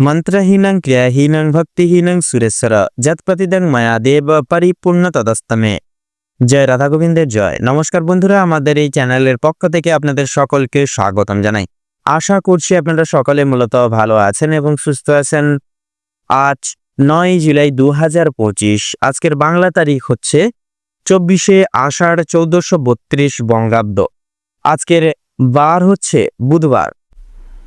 మంత్రహీనం ক্রিয়াহীনং ভক্তিহীনং সুরেশ্বর যৎপ্রতিদং মায়া দেব পরিপূর্ণ তদস্তমে জয় রাধা গোবিন্দের জয় নমস্কার বন্ধুরা আমাদের এই চ্যানেলের পক্ষ থেকে আপনাদের সকলকে স্বাগতম জানাই। আশা করছি আপনারা সকলে মূলত ভালো আছেন এবং সুস্থ আছেন। আজ নয় জুলাই দু পঁচিশ, আজকের বাংলা তারিখ হচ্ছে চব্বিশে আষাঢ় চৌদ্দশো বত্রিশ বঙ্গাব্দ। আজকের বার হচ্ছে বুধবার।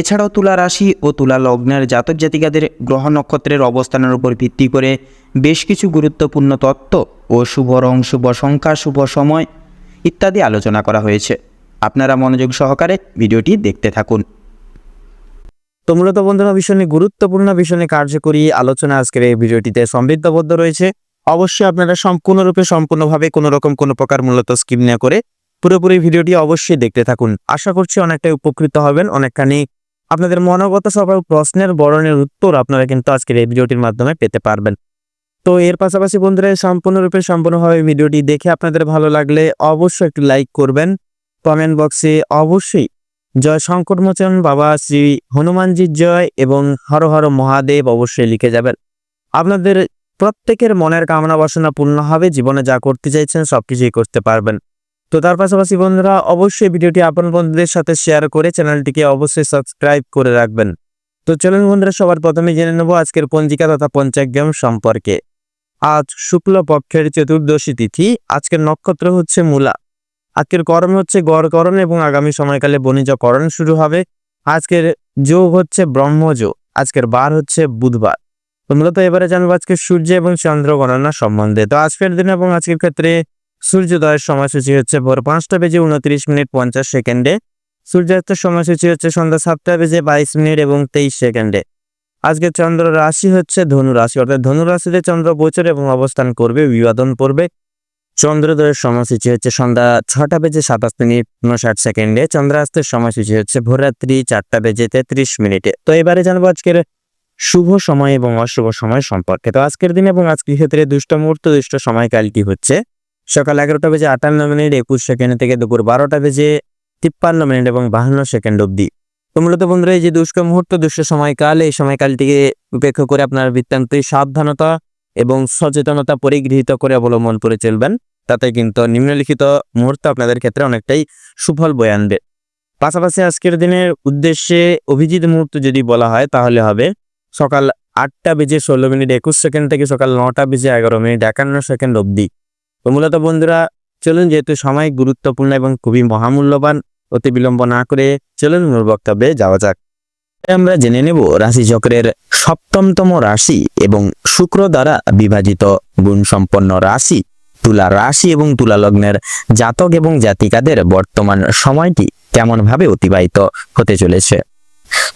এছাড়াও তুলা রাশি ও তুলা লগ্নের জাতক জাতিকাদের গ্রহ নক্ষত্রের অবস্থানের উপর ভিত্তি করে বেশ কিছু গুরুত্বপূর্ণ তত্ত্ব ও শুভ রং, শুভ সংখ্যা, শুভ সময় ইত্যাদি আলোচনা করা হয়েছে। আপনারা মনোযোগ সহকারে ভিডিওটি দেখতে থাকুন। তো মূলত বন্ধুরা ভীষণই গুরুত্বপূর্ণ ভীষণই কার্যকরী আলোচনা আজকের এই ভিডিওটিতে সমৃদ্ধবদ্ধ রয়েছে। অবশ্যই আপনারা সম্পূর্ণরূপে, সম্পূর্ণভাবে কোনো রকম কোনো প্রকার মূলত স্কিম না করে পুরোপুরি ভিডিওটি অবশ্যই দেখতে থাকুন। আশা করছি অনেকটাই উপকৃত হবেন, অনেকখানি আপনাদের মনোগত সবার প্রশ্নের বরণের উত্তর আপনারা কিন্তু আজকের এই ভিডিওটির মাধ্যমে পেতে পারবেন। তো এর পাশাপাশি বন্ধুরা, সম্পূর্ণরূপে সম্পূর্ণভাবে ভিডিওটি দেখে আপনাদের ভালো লাগলে অবশ্যই একটু লাইক করবেন। কমেন্ট বক্সে অবশ্যই জয় সংকটমোচন বাবা শ্রী হনুমানজির জয় এবং হর হর মহাদেব অবশ্যই লিখে যাবেন। আপনাদের প্রত্যেকের মনের কামনা বাসনা পূর্ণ হবে, জীবনে যা করতে চাইছেন সব কিছুই করতে পারবেন। তো তার পাশাপাশি বন্ধুরা, অবশ্যই ভিডিওটি আপন বন্ধুদের সাথে শেয়ার করে চ্যানেলটিকে অবশ্যই সাবস্ক্রাইব করে রাখবেন। তো চলুন বন্ধুরা, সবার প্রথমে জেনে নেব আজকের পঞ্জিকা তথা পঞ্চাগ্রাম সম্পর্কে। আজ শুক্ল পক্ষের চতুর্দশী তিথি, আজকের নক্ষত্র হচ্ছে মূলা। আজকের করণ হচ্ছে গড়করণ এবং আগামী সময়কালে বণিজকরণ শুরু হবে। আজকের যোগ হচ্ছে ব্রহ্মযোগ, আজকের বার হচ্ছে বুধবার। তো মূলত এবারে জানব আজকে সূর্য এবং চন্দ্র গণনা সম্বন্ধে। তো আজকের দিন এবং আজকের ক্ষেত্রে সূর্যোদয়ের সময়সূচি হচ্ছে ভোর পাঁচটা বেজে উনত্রিশ মিনিট পঞ্চাশ সেকেন্ডে। সূর্যাস্তের সময়সূচি হচ্ছে সন্ধ্যা সাতটা বেজে বাইশ মিনিট এবং তেইশ সেকেন্ডে। আজকে চন্দ্র রাশি হচ্ছে ধনু রাশি, অর্থাৎ ধনু রাশিতে চন্দ্র গোচর এবং অবস্থান করবে, বিবাদন পড়বে চন্দ্রোদয়ের সময়সূচি হচ্ছে সন্ধ্যা ছটা বেজে সাতাশ মিনিট উনষাট সেকেন্ডে। চন্দ্রাস্তের সময়সূচি হচ্ছে ভোররাত্রি চারটা বেজে তেত্রিশ মিনিটে। তো এবারে জানব আজকের শুভ সময় এবং অশুভ সময় সম্পর্কে। তো আজকের দিন এবং আজকের ক্ষেত্রে দুষ্ট মুহূর্ত, দুষ্ট সময়কালটি হচ্ছে? সকাল এগারোটা বেজে আটান্ন মিনিট, একুশ সেকেন্ড থেকে দুপুর বারোটা বেজে তিপ্পান্ন মিনিট এবং বাহান্ন সেকেন্ড অবধি। তো মূলত বন্ধুরা, এই যে দুষ্ট মুহূর্ত দুষ্ট সময়কাল, এই সময়কালটিকে উপেক্ষা করে আপনার বৃত্তান্তই সাবধানতা এবং সচেতনতা পরিগৃহীত করে অবলম্বন করে চলবেন। তাতে কিন্তু নিম্নলিখিত মুহূর্ত আপনাদের ক্ষেত্রে অনেকটাই সুফল বয়ে আনবে। পাশাপাশি আজকের দিনের উদ্দেশ্যে অভিজিৎ মুহূর্ত যদি বলা হয়, তাহলে হবে সকাল আটটা বেজে ষোলো মিনিট, একুশ সেকেন্ড থেকে সকাল নটা বেজে এগারো মিনিট, একান্ন সেকেন্ড অবধি। তো মূলত বন্ধুরা, চলুন যেহেতু সময় গুরুত্বপূর্ণ এবং খুবই মহামূল্যবান, অতি বিলম্ব না করে চলুন মূল বক্তব্যে যাওয়া যাক। আমরা জেনে নেব রাশিচক্রের সপ্তমতম রাশি এবং শুক্র দ্বারা বিভাজিত গুণসম্পন্ন রাশি। তুলা রাশি এবং তুলা লগ্নের জাতক এবং জাতিকাদের বর্তমান সময়টি কেমন ভাবে অতিবাহিত হতে চলেছে?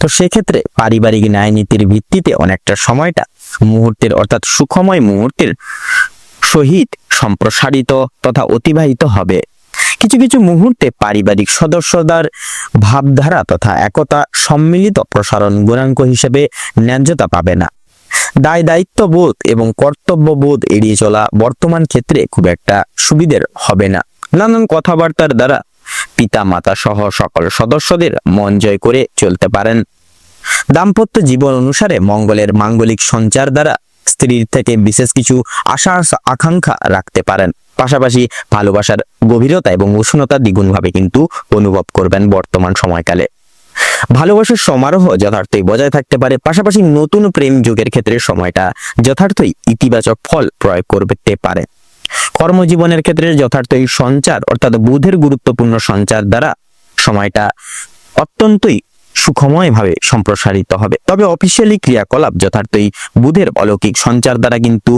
তো সেক্ষেত্রে পারিবারিক ন্যায় নীতির ভিত্তিতে অনেকটা সময়টা মুহূর্তের অর্থাৎ সুখময় মুহূর্তের সহিত সম্প্রসারিত তথা অতিবাহিত হবে। কিছু কিছু মুহূর্তে পারিবারিক সদস্যদের ভাবধারা তথা একতা সম্মিলিত প্রসারণ গুণাঙ্ক হিসেবে ন্যায্যতা পাবে না। দায় দায়িত্ববোধ এবং কর্তব্যবোধ এড়িয়ে চলা বর্তমান ক্ষেত্রে খুব একটা সুবিধের হবে না। নানান কথাবার্তার দ্বারা পিতা মাতা সহ সকল সদস্যদের মন জয় করে চলতে পারেন। দাম্পত্য জীবন অনুসারে মঙ্গলের মাঙ্গলিক সঞ্চার দ্বারা স্ত্রীর থেকে বিশেষ কিছু আশা আকাঙ্ক্ষা রাখতে পারেন। পাশাপাশি ভালোবাসার গভীরতা এবং উষ্ণতা দ্বিগুণভাবে কিন্তু অনুভব করবেন বর্তমান সময়কালে। ভালোবাসার সমারোহ যথার্থই বজায় থাকতে পারে। পাশাপাশি নতুন প্রেম যুগের ক্ষেত্রে সময়টা যথার্থই ইতিবাচক ফল প্রয়োগ করতে পারে। কর্মজীবনের ক্ষেত্রে যথার্থই সঞ্চার অর্থাৎ বুধের গুরুত্বপূর্ণ সঞ্চার দ্বারা সময়টা অত্যন্তই সুখময়ভাবে সম্প্রসারিত হবে। তবে অফিসিয়ালি ক্রিয়াকলাপ যথার্থই বুধের অলৌকিক সঞ্চার দ্বারা কিন্তু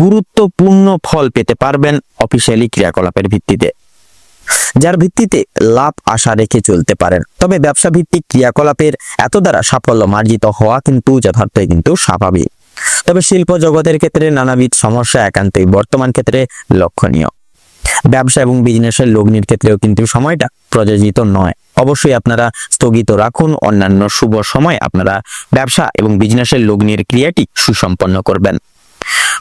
গুরুত্বপূর্ণ ফল পেতে পারবেন অফিসিয়ালি ক্রিয়াকলাপের ভিত্তিতে, যার ভিত্তিতে লাভ আশা রেখে চলতে পারেন। তবে ব্যবসা ভিত্তিক ক্রিয়াকলাপের এত দ্বারা সাফল্য মার্জিত হওয়া কিন্তু যথার্থই কিন্তু স্বাভাবিক। তবে শিল্প জগতের ক্ষেত্রে নানাবিধ সমস্যা একান্তই বর্তমান ক্ষেত্রে লক্ষণীয়। ব্যবসা এবং বিজনেসের লগ্নির ক্ষেত্রেও কিন্তু সময়টা প্রযোজিত নয়। অবশ্যই আপনারা স্থগিত রাখুন। অন্যান্য শুভ সময় আপনারা ব্যবসা এবং বিজনেসের লগ্নির ক্রিয়াটি সুসম্পন্ন করবেন।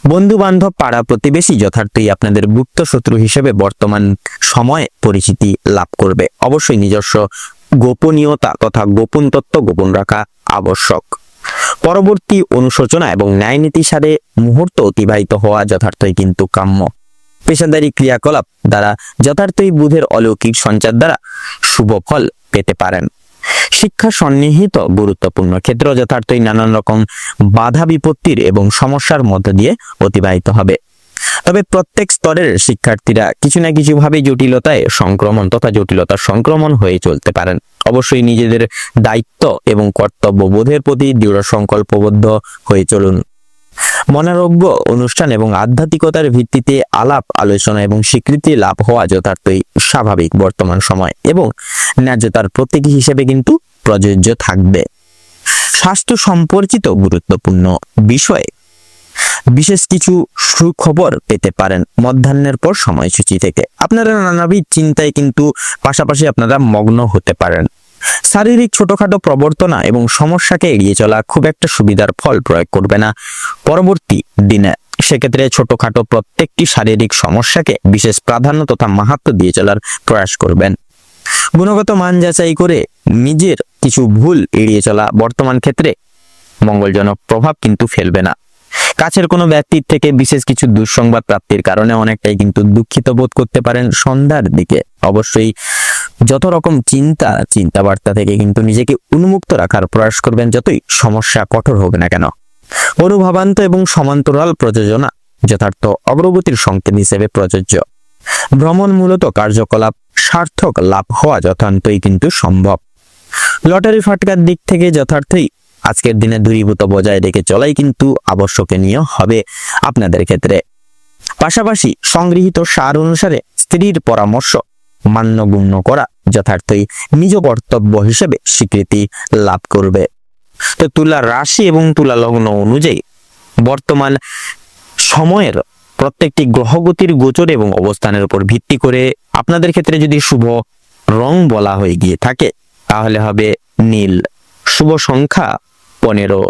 বন্ধু বান্ধব পাড়া প্রতিবেশী যথার্থই আপনাদের গুপ্ত শত্রু হিসেবে বর্তমান সময়ে পরিচিতি লাভ করবে। অবশ্যই নিজস্ব গোপনীয়তা তথা গোপন তত্ত্ব গোপন রাখা আবশ্যক। পরবর্তী অনুশোচনা এবং ন্যায় নীতি সারে মুহূর্ত অতিবাহিত হওয়া যথার্থই কিন্তু কাম্য। পেশাদারি ক্রিয়াকলাপ দ্বারা যথার্থই বুধের অলৌকিক সঞ্চার দ্বারা শুভ ফল পেতে পারেন। শিক্ষা সন্নিহিত গুরুত্বপূর্ণ ক্ষেত্র যথার্থই নানান রকম বাধা বিপত্তির এবং সমস্যার মধ্য দিয়ে অতিবাহিত হবে। তবে প্রত্যেক স্তরের শিক্ষার্থীরা কিছু না কিছু ভাবে জটিলতায় সংক্রমণ তথা জটিলতার সংক্রমণ হয়ে চলতে পারেন। অবশ্যই নিজেদের দায়িত্ব এবং কর্তব্য বোধের প্রতি দৃঢ় সংকল্পবদ্ধ হয়ে চলুন। মনোরোগ্য অনুষ্ঠান এবং আধ্যাত্মিকতার ভিত্তিতে আলাপ, আলোচনা এবং স্বীকৃতি লাভ হওয়া যথার্থই স্বাভাবিক বর্তমান সময় এবং ন্যায্যতার প্রতীক হিসেবে কিন্তু প্রযোজ্য থাকবে। স্বাস্থ্য সম্পর্কিত গুরুত্বপূর্ণ বিষয়ে। বিশেষ কিছু সুখবর পেতে পারেন মধ্যাহ্নের পর সময়সূচি থেকে। আপনারা নানাবিধ চিন্তায় কিন্তু পাশাপাশি আপনারা মগ্ন হতে পারেন। শারীরিক ছোটখাটো প্রবর্তনা এবং সমস্যাকে এড়িয়ে চলা খুব একটা সুবিধার ফল প্রয়োগ করবে না। পরবর্তী দিনে সেক্ষেত্রে ছোটখাটো প্রত্যেকটি শারীরিক সমস্যাকে বিশেষ প্রাধান্য তথা মাহাত্ম দিয়ে চলার প্রয়াস করবেন। গুণগত মান যাচাই করে নিজের কিছু ভুল এড়িয়ে চলা বর্তমান ক্ষেত্রে মঙ্গলজনক প্রভাব কিন্তু ফেলবে না। কাছের কোনো ব্যক্তির থেকে বিশেষ কিছু দুঃসংবাদ প্রাপ্তির কারণে অনেকটাই কিন্তু দুঃখিত বোধ করতে পারেন সন্ধ্যার দিকে। অবশ্যই যত রকম চিন্তা, চিন্তাবার্তা থেকে কিন্তু নিজেকে উন্মুক্ত রাখার প্রয়াস করবেন, যতই সমস্যা কঠোর হোক না কেন। অনুভবান্ত এবং সমান্তরাল প্রযোজনা যথার্থ অগ্রগতির সংকেত হিসেবে প্রযোজ্য। ভ্রমণ মূলত কার্যকলাপ, সার্থক লাভ হওয়া যথান্তই কিন্তু সম্ভব। লটারি ফাটকার দিক থেকে যথার্থই আজকের দিনে দূরীভূত বজায় রেখে চলাই কিন্তু আবশ্যকনীয় হবে আপনাদের ক্ষেত্রে। পাশাপাশি সংগৃহীত সার অনুসারে স্ত্রীর পরামর্শ মান্যগুণ্য করা যথার্থই নিজ কর্তব্য হিসেবে স্বীকৃতি লাভ করবে। তো তুলা রাশি এবং তুলা লগ্ন অনুযায়ী বর্তমান সময়ের প্রত্যেকটি গ্রহগতির গোচর এবং অবস্থানের উপর ভিত্তি করে আপনাদের ক্ষেত্রে যদি শুভ রং বলা হয়ে গিয়ে থাকে, তাহলে হবে নীল। শুভ সংখ্যা পনেরো।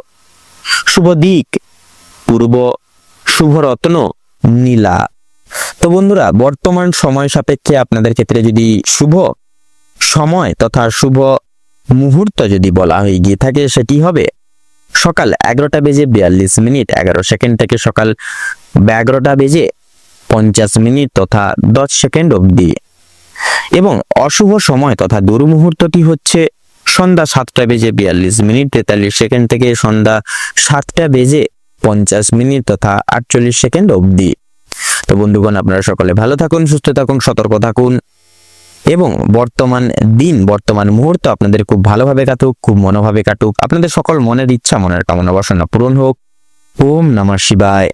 শুভ দিক, পূর্ব শুভ রত্ন, নীলা। তো বন্ধুরা, বর্তমান সময় সাপেক্ষে আপনাদের ক্ষেত্রে যদি শুভ সময় তথা শুভ মুহূর্ত যদি বলা হয়ে গিয়ে থাকে সেটি হবে? সকাল এগারোটা বেজে বিয়াল্লিশ মিনিট, এগারো সেকেন্ড থেকে সকাল এগারোটা বেজে পঞ্চাশ মিনিট তথা দশ সেকেন্ড অবধি। এবং অশুভ সময় তথা দুর্মুহূর্তটি হচ্ছে সন্ধ্যা সাতটা বেজে বিয়াল্লিশ মিনিট, তেতাল্লিশ সেকেন্ড থেকে সন্ধ্যা সাতটা বেজে পঞ্চাশ মিনিট তথা আটচল্লিশ সেকেন্ড অবধি। তো বন্ধুগণ, আপনারা সকলে ভালো থাকুন, সুস্থ থাকুন, সতর্ক থাকুন। এবং বর্তমান দিন, বর্তমান মুহূর্ত আপনাদের খুব ভালোভাবে কাটুক, খুব মনোভাবে কাটুক। আপনাদের সকল মনের ইচ্ছা, মনের কামনা বাসনা পূরণ হোক। ওম নমঃ শিবায়।